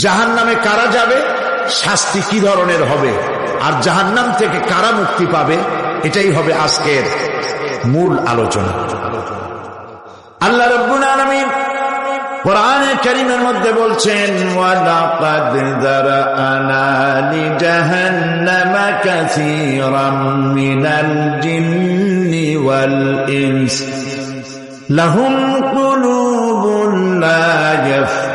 জাহান নামে কারা যাবে? শাস্তি কি ধরনের হবে? আর জাহান্নাম থেকে কারা মুক্তি পাবে? এটাই হবে আজকের মূল আলোচনা। আল্লাহ রব্বুল আলমিন কোরআনে মধ্যে বলছেন, ওয়ালাকাদ যারানা লিজাহান্নামা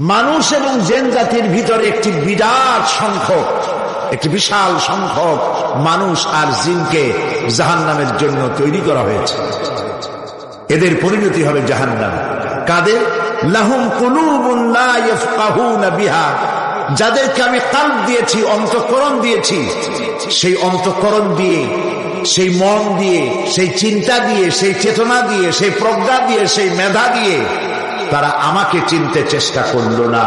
মানুষ এবং জেন জাতির ভিতর একটি বিরাট সংখ্যক, একটি বিশাল সংখ্যক মানুষ আর জিনকে জাহান নামের জন্য তৈরি করা হয়েছে। এদের পরিণতি হবে জাহান্নাম। কাদের? লাহুম বিহা। যাদেরকে আমি কাল দিয়েছি, অন্তঃকরণ দিয়েছি, সেই অন্তঃকরণ দিয়ে সেই মন দিয়ে, সেই চিন্তা দিয়ে, সেই চেতনা দিয়ে, সেই প্রজ্ঞা দিয়ে, সেই মেধা দিয়ে তারা আমাকে চিনতে চেষ্টা করল না।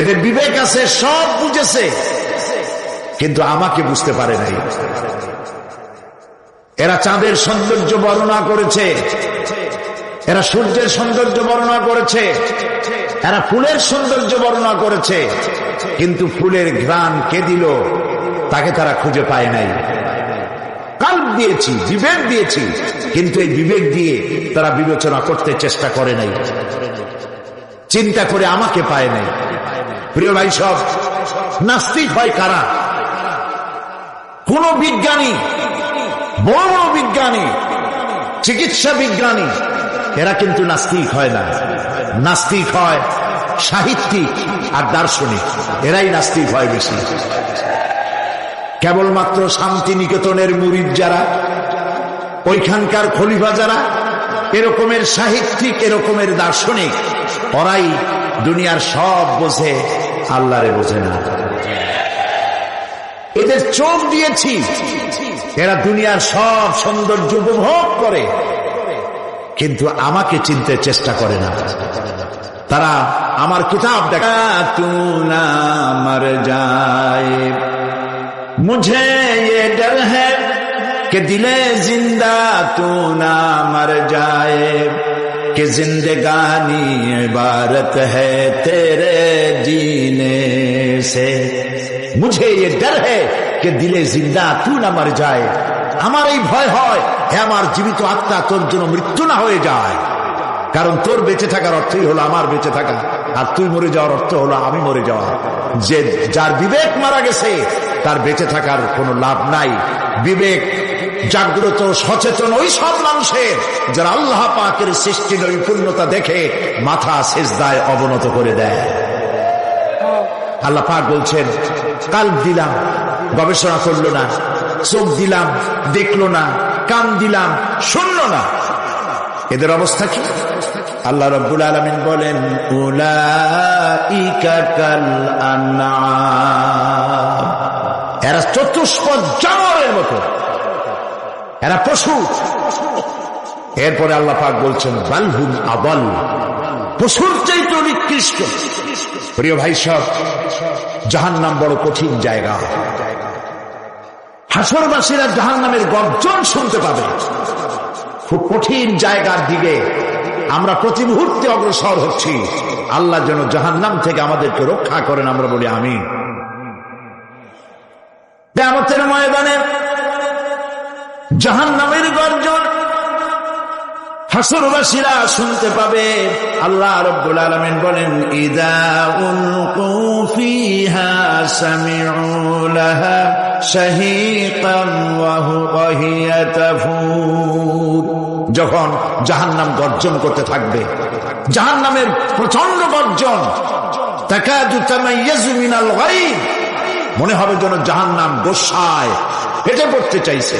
এদের বিবেক আছে, সব বুঝেছে, কিন্তু আমাকে বুঝতে পারে নাই। এরা চাঁদের সৌন্দর্য বর্ণনা করেছে, এরা সূর্যের সৌন্দর্য বর্ণনা করেছে, এরা ফুলের সৌন্দর্য বর্ণনা করেছে, কিন্তু ফুলের ঘ্রাণ কে দিল? তাকে তারা খুঁজে পায় নাই। কাল দিয়েছি, বিবেক দিয়েছি, কিন্তু এই বিবেক দিয়ে তারা বিবেচনা করতে চেষ্টা করে নাই। চিন্তা করে আমাকে পায় নাই। প্রিয় ভাই সব, নাস্তিক হয় কারা? কোন বিজ্ঞানী, বড় বিজ্ঞানী, চিকিৎসা বিজ্ঞানী, এরা কিন্তু নাস্তিক হয় না। নাস্তিক হয় সাহিত্যিক আর দার্শনিক, এরাই নাস্তিক হয় বেশি। কেবলমাত্র শান্তি নিকেতনের মুরিদ যারা, ওইখানকার খলিফা যারা, এরকমের সাহিত্যিক, এরকমের দার্শনিক, ওরাই দুনিয়ার সব বোঝে, আল্লাহরে বোঝে না। এদের চোখ দিয়েছি, এরা দুনিয়ার সব সৌন্দর্য উপভোগ করে, কিন্তু আমাকে চিনতে চেষ্টা করে না। তারা আমার কিতাব দেখা তু না মর যায়। مجھے یہ ڈر ہے کہ دل زندہ تو نہ مر جائے کہ زندگانی عبارت ہے تیرے جینے سے مجھے یہ ڈر ہے کہ دل زندہ تو نہ مر جائے আমার এই ভয় হয় হে আমার জীবিত আত্মা তোর জন্য মৃত্যু না হয়ে যায় কারণ তোর বেঁচে থাকার অর্থই হলো আমার বেঁচে থাকা আর তুই মরে যাওয়ার অর্থ হলো আমি মরে যাওয়া যে, যার বিবেক মারা গেছে, তার বেঁচে থাকার কোনো লাভ নাই। বিবেক, জাগ্রত, সচেতন ওই সব মানুষের যারা আল্লাহ পাকের সৃষ্টি নৈপুণ্যতা দেখে মাথা শেষদায় অবনত করে দেয়। আল্লাহ পাক বলছেন, কাল দিলাম, গবেষণা করল না, চোখ দিলাম, দেখল না, কান দিলাম, শুনল না। এদের অবস্থা কি? আল্লাহ রব্বুল আলমিন বলেন এরা চতুষ্পদ জানোয়ারের মতো। এরা পশু। এরপরে আল্লাহ পাক বলছেন বালহুম আবল পশুর চাইতে নিকৃষ্ট। প্রিয় ভাই সব জাহান নাম বড় কঠিন জায়গা। হাসরবাসীরা জাহান নামের গর্জন শুনতে পাবে। খুব কঠিন জায়গার দিকে আমরা প্রতি মুহূর্তে অগ্রসর হচ্ছি। আল্লাহ যেন জাহান নাম থেকে আমাদেরকে রক্ষা করেন, আমরা বলি আমি ময়দানে জাহান নামের গর্জন শুনতে পাবে। আল্লাহ রব্বুল আলমিন বলেন, ইদা উলকু যখন জাহান নাম গর্জন করতে থাকবে জাহান নামের প্রচণ্ড গর্জন মনে হবে যেন জাহান নাম গোসায় হেঁটে পড়তে চাইছে।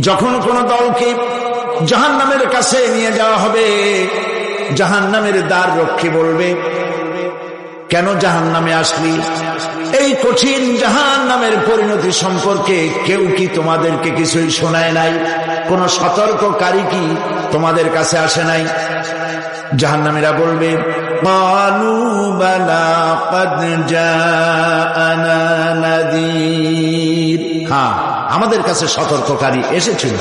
যখন কোন দলকে জাহান নামের কাছে নিয়ে যাওয়া হবে। জাহান নামের দ্বার রক্ষী বলবে, কেন জাহান নামে আসলি? এই কঠিন জাহান নামের পরিণতি সম্পর্কে কেউ কি তোমাদেরকে কিছুই শোনায় নাই? কোন সতর্ককারী কি তোমাদের কাছে আসে নাই? জাহান নামীরা বলবে হ্যাঁ আমাদের কাছে সতর্ককারী এসেছিল।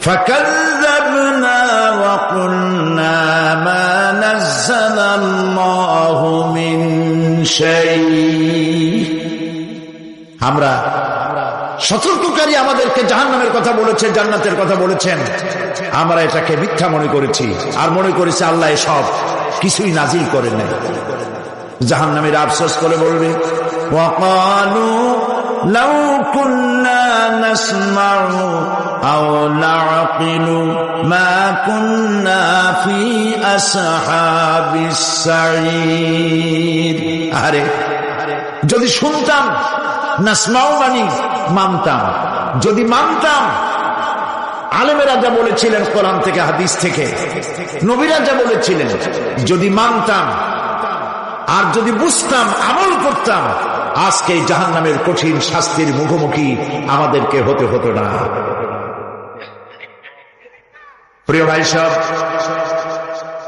فكذبنا وقلنا ما نزل الله من شيء আমরা সতর্ককারী আমাদেরকে জাহান্নামের কথা বলেছে জান্নাতের কথা বলেছেন আমরা এটাকে মিথ্যা মনে করেছি আর মনে করেছি আল্লাহ সব কিছুই নাজিল করেন নাই জাহান্নামের আফসোস করে বলবে وقالوا لو كنا نسمع أو نعقل ما كنا في أصحاب السعير আরে যদি শুনতাম নাসমাও মানি মানতাম যদি মানতাম আলেমেরা যা বলেছিলেন কোরআন থেকে হাদিস থেকে নবীরা যা বলেছিলেন যদি মানতাম আর যদি বুঝতাম আমল করতাম আজকে জাহান নামের কঠিন শাস্তির মুখোমুখি আমাদেরকে হতে হতো না। প্রিয় ভাই সব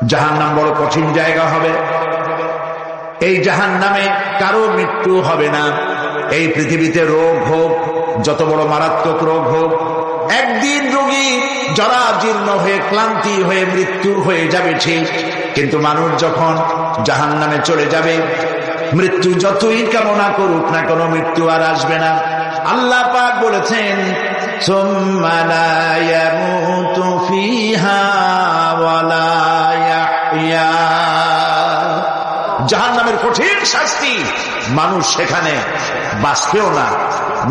জাহান নাম বড় কঠিন জায়গা হবে। এই জাহান নামে কারও মৃত্যু হবে না। এই পৃথিবীতে রোগ হোক, যত বড় মারাত্মক রোগ হোক, একদিন রোগী জরা জীর্ণ হয়ে, ক্লান্তি হয়ে, মৃত্যু হয়ে যাবে ঠিক। কিন্তু মানুষ যখন জাহান নামে চলে যাবে মৃত্যু যতই কামনা করুক না কোনো মৃত্যু আর আসবে না। আল্লাহ পাক বলেছেন জাহান নামের কঠিন শাস্তি মানুষ সেখানে বাঁচবেও না,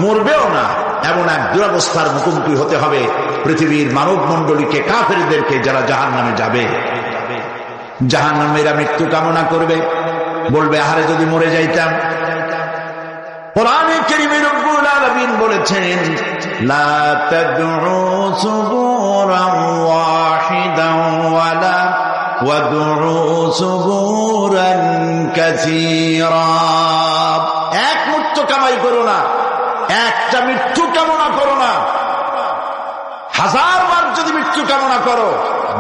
মরবেও না, এমন এক দুরবস্থার মুখোমুখি হতে হবে পৃথিবীর মানব মন্ডলীকে কাফেরদেরকে যারা জাহান নামে যাবে। জাহান নামেরা মৃত্যু কামনা করবে। বলবে, আহারে যদি মরে যাইতাম। বলেছেন এক মৃত্যু কামাই করো না, একটা মৃত্যু কামনা করো না। হাজার বার যদি মৃত্যু কামনা করো,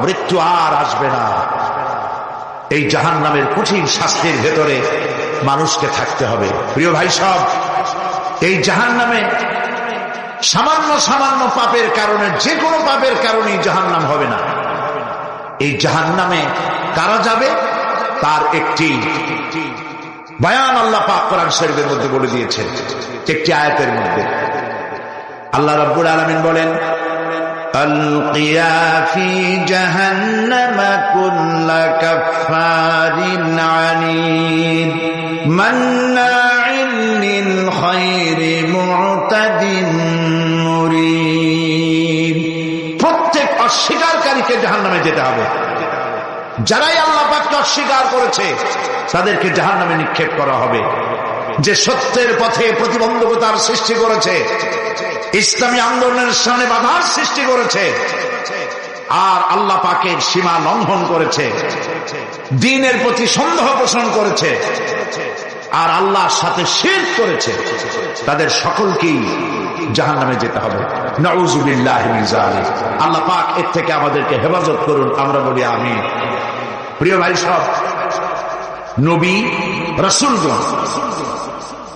মৃত্যু আর আসবে না। এই জাহান নামের কঠিন শাস্তির ভেতরে মানুষকে থাকতে হবে প্রিয় ভাই সব এই জাহান নামে সামান্য সামান্য পাপের কারণে যে কোনো পাপের কারণেই জাহান নাম হবে না এই জাহান নামে কারা যাবে তার একটি বয়ান আল্লাহ পাক কোরআন শরীফের মধ্যে বলে দিয়েছে একটি আয়াতের মধ্যে আল্লাহ রব্বুল আলমিন বলেন ألقيا في جهنم كل كفار عنيد مناع للخير معتد مريب প্রত্যেক অস্বীকারীকে জাহান নামে যেতে হবে যারাই আল্লাহ পাককে অস্বীকার করেছে তাদেরকে জাহান নামে নিক্ষেপ করা হবে যে সত্যের পথে প্রতিবন্ধকতার সৃষ্টি করেছে ইসলামী আন্দোলনের সামনে বাধার সৃষ্টি করেছে আর আল্লাহ পাকের সীমা লঙ্ঘন করেছে, দিনের প্রতি সন্দেহ পোষণ করেছে, আর আল্লাহর সাথে শেষ করেছে। তাদের সকলকেই জাহান নামে যেতে হবে। আল্লাহ পাক এর থেকে আমাদেরকে হেফাজত করুন। আমরা বলি আমি প্রিয় ভাই সব, নবী, রসুলগণ,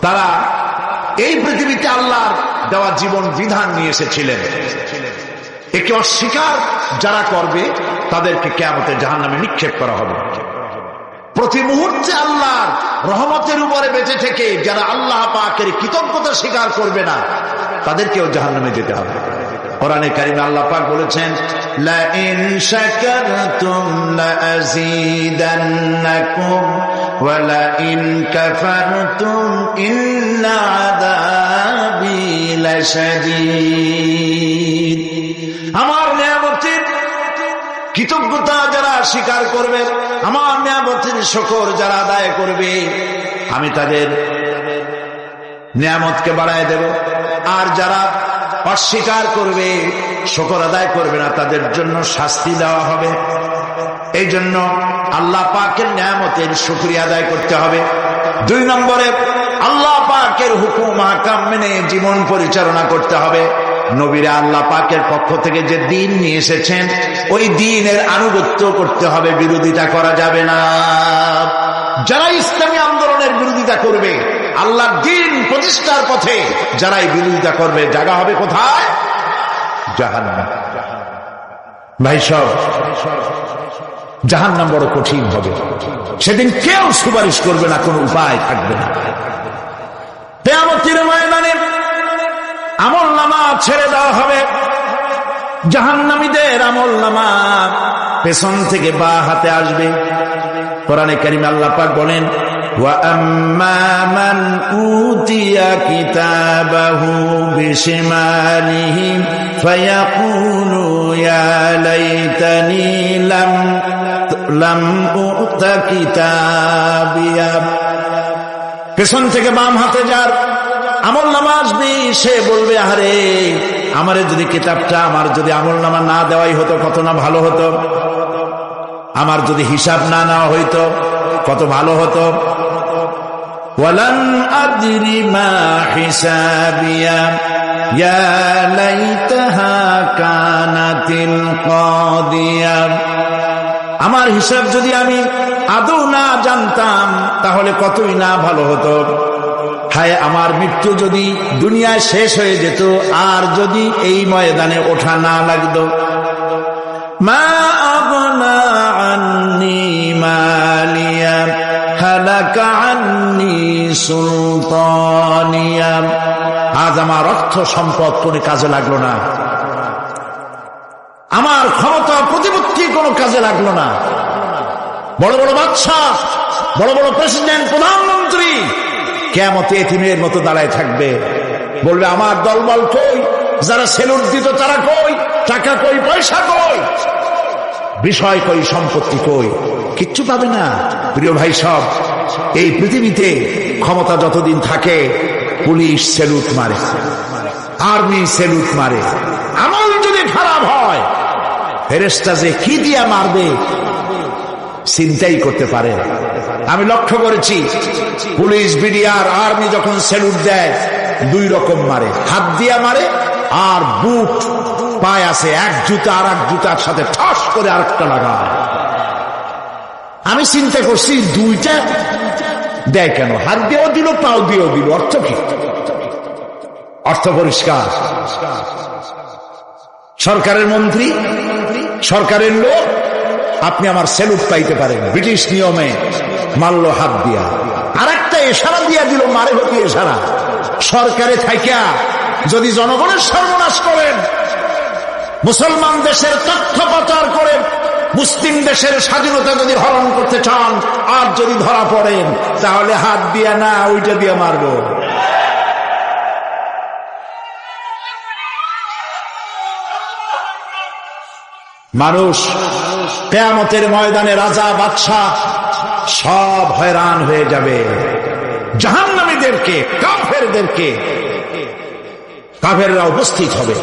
তারা এই পৃথিবীতে আল্লাহর দেওয়া জীবন বিধান নিয়ে এসেছিলেন। একে অস্বীকার যারা করবে, তাদেরকে কেমতে জাহান নামে নিক্ষেপ করা হবে। প্রতি মুহূর্তে আল্লাহর রহমতের উপরে বেঁচে থেকে যারা আল্লাহ পাকের কৃতজ্ঞতা স্বীকার করবে না, তাদেরকেও জাহান নামে যেতে হবে। কোরআনে কারিমে আল্লাহ পাক বলেছেন লাশাদীদ। আমার নিয়ামতের কৃতজ্ঞতা যারা স্বীকার করবে, আমার নিয়ামতের শকর যারা আদায় করবে, আমি তাদের নিয়ামতকে বাড়ায় দেব। আর যারা অস্বীকার করবে, শকর আদায় করবে না, তাদের জন্য শাস্তি দেওয়া হবে। এই জন্য আল্লাহ পাকের নিয়ামতের শুক্রিয়া আদায় করতে হবে। দুই নম্বরে, আল্লাহ পাকের হুকুম হাকাম মেনে জীবন পরিচালনা করতে হবে। নবীরা আল্লাহ পাকের পক্ষ থেকে যে দিন নিয়ে এসেছেন, ওই দিনের আনুগত্য করতে হবে, বিরোধিতা করা যাবে না। যারা ইসলামী আন্দোলনের বিরোধিতা করবে আল্লাহ দিন প্রতিষ্ঠার পথে যারাই বিরোধিতা করবে, জায়গা হবে কোথায়? জাহান্নাম। ভাই সব, জাহান্নাম বড় কঠিন হবে। সেদিন কেউ সুপারিশ করবে না, কোনো উপায় থাকবে না। আমল নামা ছেড়ে দেওয়া হবে। জাহান্নামীদের আমল নামা পেছন থেকে বা হাতে আসবে। কোরআনে কারিম আল্লাহ পাক বলেন وَأَمَّا مَنْ أُوتِيَ كِتَابَهُ بِشِمَالِهِ فَيَقُولُ يَا لَيْتَنِي لَمْ لَمْ أُؤْتَ كِتَابِيَهْ পেছন থেকে বাম হাতে যার আমল নামা আসবে সে বলবে আরে আমারে যদি কিতাবটা আমার যদি আমল নামা না দেওয়াই হতো কত না ভালো হতো আমার যদি হিসাব না নেওয়া হইতো কত ভালো হতো ওয়ালান আদরি মা হিসাবিয়া, ইয়া লাইতাহা কানাতিল কাদিয়া আমার হিসাব যদি আমি আদৌ না জানতাম, তাহলে কতই না ভালো হতো। হায়, আমার মৃত্যু যদি দুনিয়ায় শেষ হয়ে যেত, আর যদি এই ময়দানে ওঠা না লাগতো। মা আগনা আন্নি মালিয়া আজ আমার অর্থ সম্পদ কোনো কাজে লাগল না। আমার ক্ষমতা প্রতিপত্তি কোনো কাজে লাগল না। বড় বড় বাচ্চা বড় বড় প্রেসিডেন্ট, প্রধানমন্ত্রী কেমতে এতিমের মতো দাঁড়ায় থাকবে। বলবে, আমার দলবল কই? যারা সেলুট দিত তারা কই? টাকা কই? পয়সা কই? বিষয় কই, সম্পত্তি কই? কিচ্ছু পাবে না। প্রিয় ভাই সব, এই পৃথিবীতে ক্ষমতা যতদিন থাকে, পুলিশ সেলুট মারে, আর্মি সেলুট মারে। আমল যদি খারাপ হয় ফেরেস্তা যে কি দিয়া মারবে, চিন্তাই করতে পারে। আমি লক্ষ্য করেছি, পুলিশ, বিডিআর, আর্মি যখন সেলুট দেয়, দুই রকম মারে। হাত দিয়া মারে, আর বুট পায় আছে, এক জুতা আর এক জুতার সাথে ঠাস করে আরেকটা লাগায় আমি চিন্তা করছি, দুইটা দেয় কেন? হাত দিয়েও দিল, পাও দিয়েও দিল, অর্থ কি? অর্থ পরিষ্কার। সরকারের মন্ত্রী, সরকারের লোক, আপনি আমার সেলুট পাইতে পারেন, ব্রিটিশ নিয়মে মারল হাত দিয়া। আর একটা এশারা দিয়া দিল, মারে হতি এশারা। সরকারে থাইকা, যদি জনগণের সর্বনাশ করেন মুসলমান দেশের তথ্য প্রচার করে, মুসলিম দেশের স্বাধীনতা যদি হরণ করতে চান, আর যদি ধরা পড়েন তাহলে হাত দিয়া না, ওইটা দিয়ে মারব। মানুষ কেয়ামতের ময়দানে রাজা, বাদশাহ সব হয়রান হয়ে যাবে। জাহান্নামীদেরকে, কাফেরদেরকে, কাফেররা উপস্থিত হবে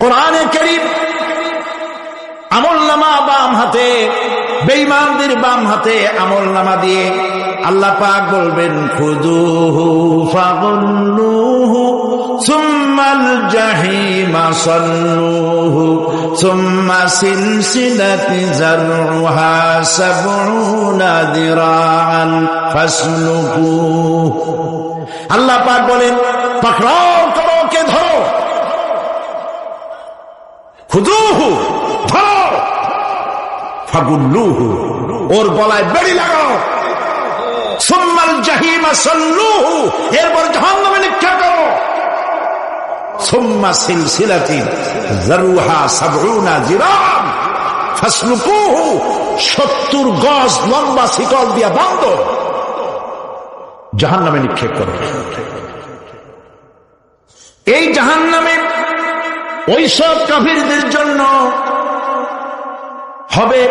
কোরআনে করিম আমল নামা বাম হাতে বেইমানদের বাম হাতে আমল নামা দিয়ে আল্লাহ পাক বলবেন খুদুহু ফাগুল্লুহু, সুম্মাল জাহিমা সাল্লুহু, সুম্মা সিলসিলাতি জারুহা সাবউনা দিরাআন ফাসলুকুহু। আল্লাহ পাক বলেন, পাকড়াও করো কে ধরো। খুদুহু ফাগুল্লুহু, ওর গলায় বেড়ি লাগাও। সুম্মাল জাহিমা সল্লুহু, এরপর জাহান্নামে নিক্ষেপ করো। সুম্মা সিলসিলাতি জারুহা সাবউনা জিরাম, ফাসলুকুহু 70 গজ লম্বা শিকল দিয়া বাঁধ জাহান্নামে নিক্ষেপ করো। এই জাহান্নামে ওই সব কাফিরদের জন্য হবে।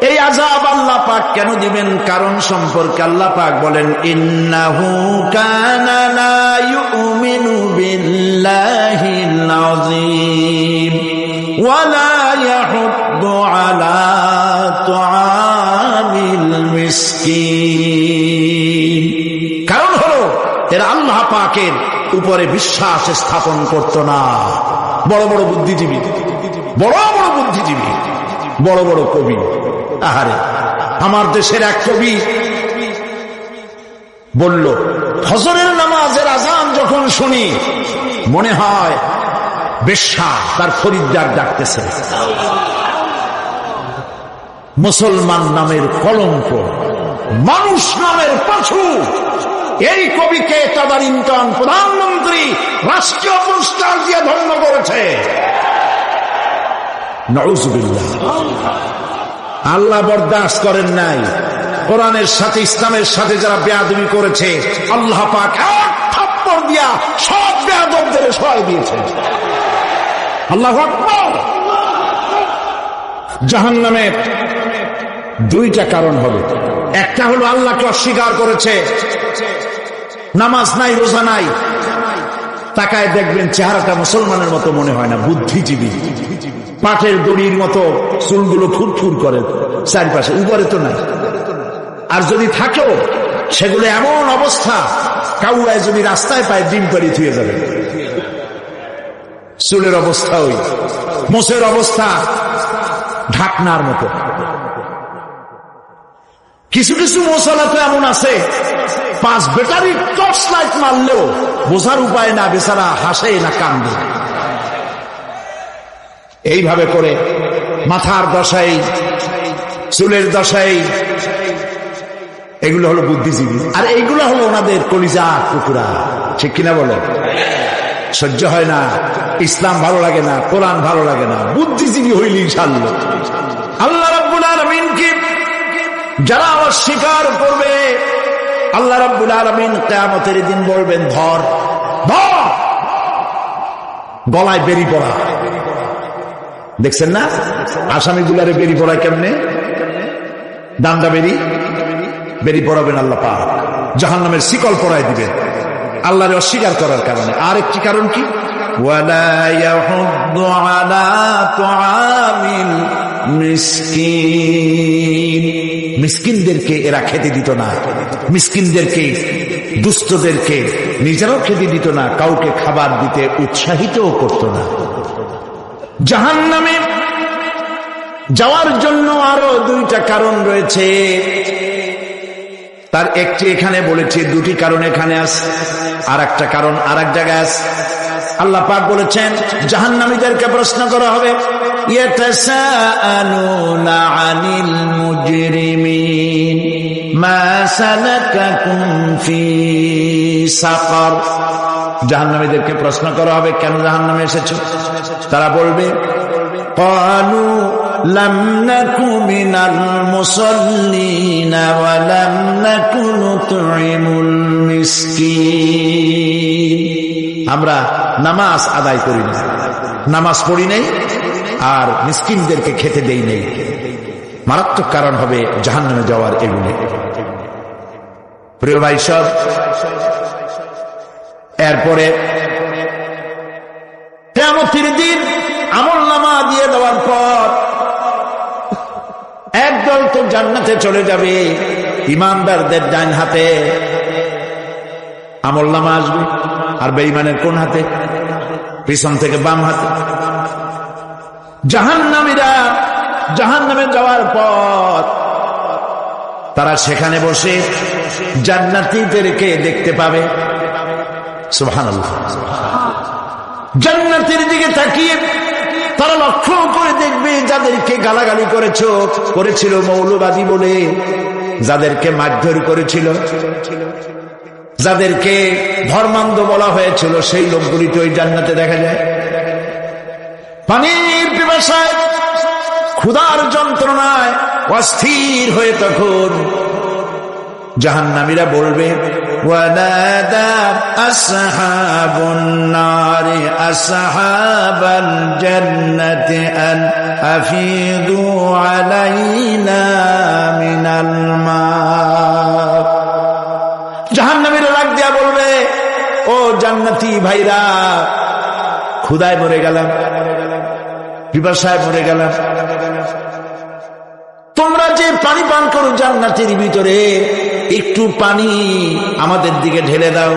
এই আজাব আল্লাহ পাক কেন দিবেন? কারণ সম্পর্কে আল্লাহ পাক বলেন, ইন্নাহু কানা কারণ হলো, এরা আল্লাহ পাকের উপরে বিশ্বাস স্থাপন করত না। বড় বড় বুদ্ধিজীবী, বড় বড় বুদ্ধিজীবী। বড় বড় কবি। আহারে, আমার দেশের এক কবি বলল, ফজরের নামাজের আজান যখন শুনি, মনে হয় বেশ্যা তার খরিদ্দার ডাকতেছে। মুসলমান নামের কলঙ্ক, মানুষ নামের পাছু, এই কবিকে তাদারিন্তন প্রধানমন্ত্রী রাষ্ট্রীয় পুরস্কার দিয়ে ধন্য করেছে। নজুবিল্লাহ আল্লাহ বরদাস্ত করেন নাই। কোরআনের সাথে, ইসলামের সাথে যারা বেয়াদবি করেছে, আল্লাহ পাক এক থাপ্পড় দিয়া সব বেয়াদবদের সহায় দিয়েছে। আল্লাহ জাহান নামের দুইটা কারণ হবে। একটা হলো আল্লাহকে অস্বীকার করেছে। নামাজ নাই, রোজা নাই। তাকায় দেখবেন চেহারাটা মুসলমানের মতো মনে হয় না, বুদ্ধিজীবী। পাটের দড়ির মতো চুলগুলো ফুরফুর করে। চারিপাশে উপরে তো নাই। আর যদি থাকেও, সেগুলো এমন অবস্থা কাউয়ায় যদি রাস্তায় পায়, ডিম পাড়ি থুয়ে যাবে। চুলের অবস্থা ওই। মোষের অবস্থা ঢাকনার মতো। কিছু কিছু মশলা তো এমন আছে, পাঁচ ব্যাটারি টর্চ লাইট মারলেও বোঝার উপায় না, বেচারা হাসে না, কান্দে। এইভাবে করে মাথার দশাই চুলের দশাই এগুলো হলো বুদ্ধিজীবী। আর এইগুলো হলো ওনাদের কলিজা কুকুরা। ঠিক কিনা বলে সহ্য হয় না। ইসলাম ভালো লাগে না, কোরআন ভালো লাগে না। বুদ্ধিজীবী হইলি ইনশাল্লাহ আল্লাহ রব্বুল যারা অস্বীকার করবে, আল্লাহ রব্বুল আলমিন কেয়ামতের দিন বলবেন, ধর ধর। গলায় বেরি পড়া দেখছেন না? আসামি দুলারে বেরি পড়ায় কেমনে? দান্ডা বেরি? বেরি পড়াবেন আল্লাহ পা জাহান নামের শিকল পড়ায় দিবেন। আল্লাহরে অস্বীকার করার কারণে। আর একটি কারণ কি? মিসকিনদেরকে এরা খেতে দিত না। মিসকিনদেরকে, দুস্থদেরকে নিজেরাও খেতে দিত না। কাউকে খাবার দিতে উৎসাহিতও করত না। জাহান নামে যাওয়ার জন্য আরও দুইটা কারণ রয়েছে। তার একটি এখানে বলেছে, দুটি কারণ এখানে আস আর একটা কারণ আর এক জায়গায় আস আল্লাহ পাক বলেছেন জাহান নামীদেরকে প্রশ্ন করা হবে মা জাহান্নামীদেরকে প্রশ্ন করা হবে কেন জাহান্নামে এসেছো তারা বলবে قالوا لم نك من المصلين ولم نك نطعم المسكين আমরা নামাজ আদায় করি না নামাজ পড়ি নেই আর মিসকিনদেরকে খেতে দেই নেই মারাত্মক কারণ হবে জাহান নামে যাওয়ার এগুলি প্রিয় ভাই সব এরপরে কেমতির দিন আমল নামা দিয়ে দেওয়ার পর একদল তো জান্নাতে চলে যাবে, ইমানদারদের ডাইন হাতে। আমল নামা আসবে, আর বেইমানের কোন হাতে? পিছন থেকে বাম হাতে। জাহান নামীরা জাহান নামে যাওয়ার পর তারা সেখানে বসে জান্নাতিদেরকে দেখতে পাবে। জান্নাতের দিকে তাকিয়ে তারা লক্ষ্য করে দেখবে যাদেরকে গালাগালি করেছ, করেছিল মৌলবাদী বলে, যাদেরকে মারধর করেছিল, যাদেরকে ধর্মান্ধ বলা হয়েছিল, সেই লোকগুলি তো ওই জান্নাতে দেখা যায়। পানির পিপাসায়, ক্ষুধার যন্ত্রণায় অস্থির হয়ে তখন জাহান্নামীরা বলবে ونادى أصحاب النار أصحاب الجنة أن أفيدوا علينا من الماء জাহান্নামীরা রাগ দিয়া বলবে ও জান্নাতি ভাইরা ক্ষুদায় মরে গেলাম পিপাসায় মরে গেলাম তোমরা যে পানি পান করো জান্নাতের ভিতরে একটু পানি আমাদের দিকে ঢেলে দাও।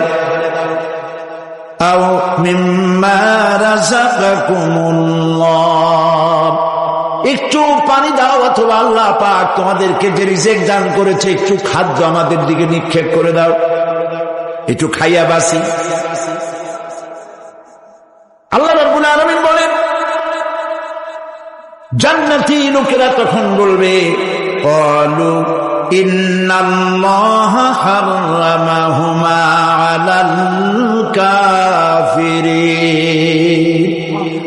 একটু পানি দাও অথবা আল্লাহ পাক তোমাদেরকে যে রিজেক্ট দান করেছে, একটু খাদ্য আমাদের দিকে নিক্ষেপ করে দাও। একটু খাইয়া বাসি আল্লাহ রাব্বুল আলামিন বলেন, জান্নাতি লোকেরা তখন বলবে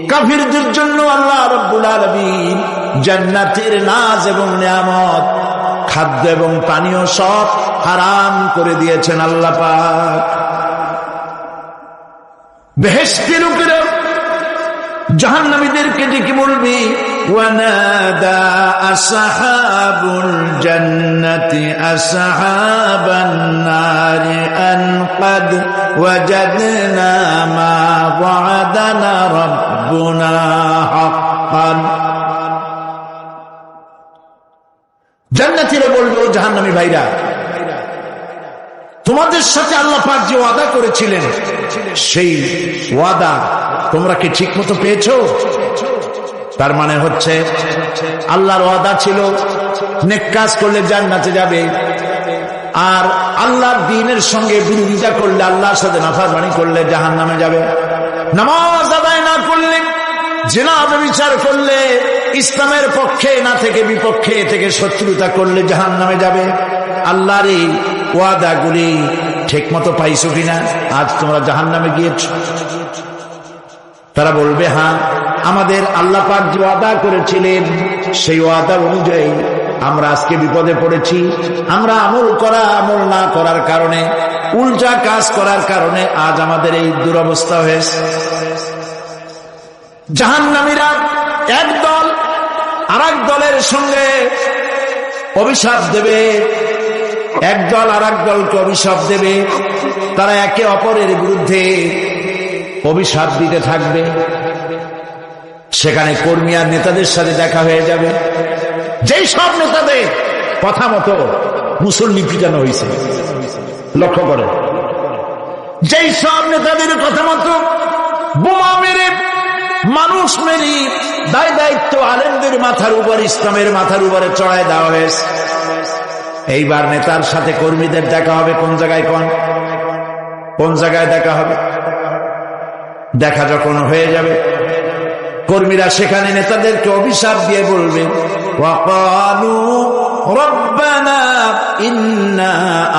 কাফিরদের জন্য আল্লাহ রাব্বুল আলামিন জান্নাতের নাজ এবং নিয়ামত, খাদ্য এবং পানীয় সব হারাম করে দিয়েছেন আল্লাহ পাক। বেহেশতি লোকেরা জাহান্নামীদেরকে ডেকে বলবি ونادى أصحاب الجنة أصحاب النار أن قد وجدنا ما وعدنا ربنا حقا জান্নাতীরা বলবে ও জাহান্নামী ভাইরা তোমাদের সাথে আল্লাহ পাক যে ওয়াদা করেছিলেন সেই ওয়াদা তোমরা কি ঠিক মতো পেয়েছো তার মানে হচ্ছে আল্লাহর ওয়াদা ছিল নেক কাজ করলে জান্নাতে যাবে। আর আল্লাহর দিনের সঙ্গে বিরোধিতা করলে আল্লাহর সাথে নাফারবানি করলে জাহান নামে যাবে। নামাজ আদায় না করলে, জেনা বিচার করলে, ইসলামের পক্ষে না থেকে বিপক্ষে থেকে শত্রুতা করলে জাহান নামে যাবে। আল্লাহর এই ওয়াদাগুলি ঠিক মতো পাইছো কিনা? আজ তোমরা জাহান নামে গিয়েছ। তারা বলবে হ্যাঁ আমাদের আল্লাহ পাক যে ওয়াদা করেছিলেন, সেই ওয়াদা অনুযায়ী আমরা আজকে বিপদে পড়েছি। আমরা আমল করা, আমল না করার কারণে, উল্টা কাজ করার কারণে আজ আমাদের এই দুরবস্থা হয়েছে। জাহান্নামীরা এক দল আর দলের সঙ্গে অভিশাপ দেবে। এক দল আর দলকে অভিশাপ দেবে। তারা একে অপরের বিরুদ্ধে অভিশাপ দিতে থাকবে। সেখানে কর্মী আর নেতাদের সাথে দেখা হয়ে যাবে। যেই সব নেতাদের কথা মতো মুসল্লি পিটানো হয়েছে। লক্ষ্য করে। যেই সব নেতাদের কথা মতো বোমা মেরে, মানুষ মেরি, দায় দায়িত্ব আলেমদের মাথার উপর, ইসলামের মাথার উপরে চড়ায় দেওয়া হয়েছে। এইবার নেতার সাথে কর্মীদের দেখা হবে কোন জায়গায় কোন? কোন জায়গায় দেখা হবে? দেখা যখন হয়ে যাবে কর্মীরা সেখানে নেতাদেরকে অভিশাপ দিয়ে বলবে ربنا إنا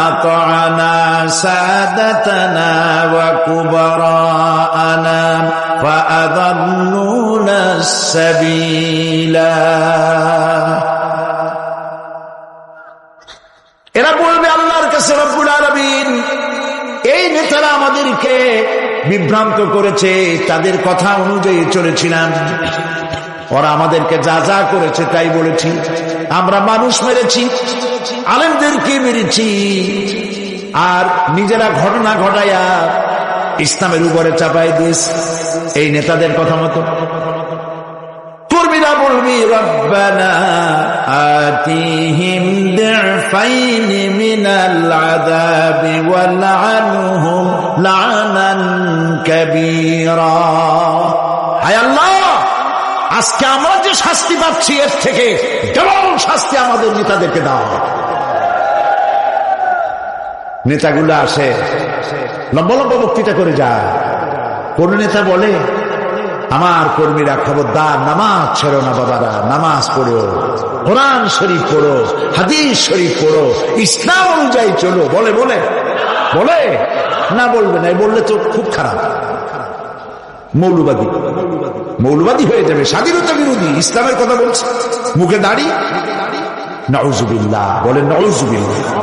أطعنا سادتنا وكبراءنا فأضلونا السبيلا এরা বলবে আল্লাহর কাছে রব্বুল আলমিন এই নেতারা আমাদেরকে বিভ্রান্ত করেছে, তাদের কথা অনুযায়ী চলেছিলাম। ওরা আমাদেরকে যা যা করেছে তাই বলেছি। আমরা মানুষ মেরেছি, আলেমদেরকে মেরেছি। আর নিজেরা ঘটনা ঘটাইয়া ইসলামের উপরে চাপাই দিয়েছে। এই নেতাদের কথা মতো আতিহিম দিফাইন মিনাল আযাবি ওয়ালআনহুম লানান কাবীরা হায় আল্লাহ! আজকে আমরা যে শাস্তি পাচ্ছি, এর থেকে কেমন শাস্তি আমাদের নেতাদেরকে দাও নেতাগুলো আসে লম্বা লম্বা বক্তৃতা করে যায়। কোন নেতা বলে আমার কর্মীরা খবরদার, নামাজ ছেড়ো না বাবারা, নামাজ পড়ো। কোরআন শরীফ পড়ো, হাদিস শরীফ পড়ো, ইসলাম অনুযায়ী চলো। বলে বলে বলে? না বলবে না বললে তো খুব খারাপ। মৌলবাদী। মৌলবাদী হয়ে যাবে, স্বাধীনতা বিরোধী, ইসলামের কথা বলছে। মুখে দাড়ি? নজুবিল্লাহ বলে নজুবিল্লাহ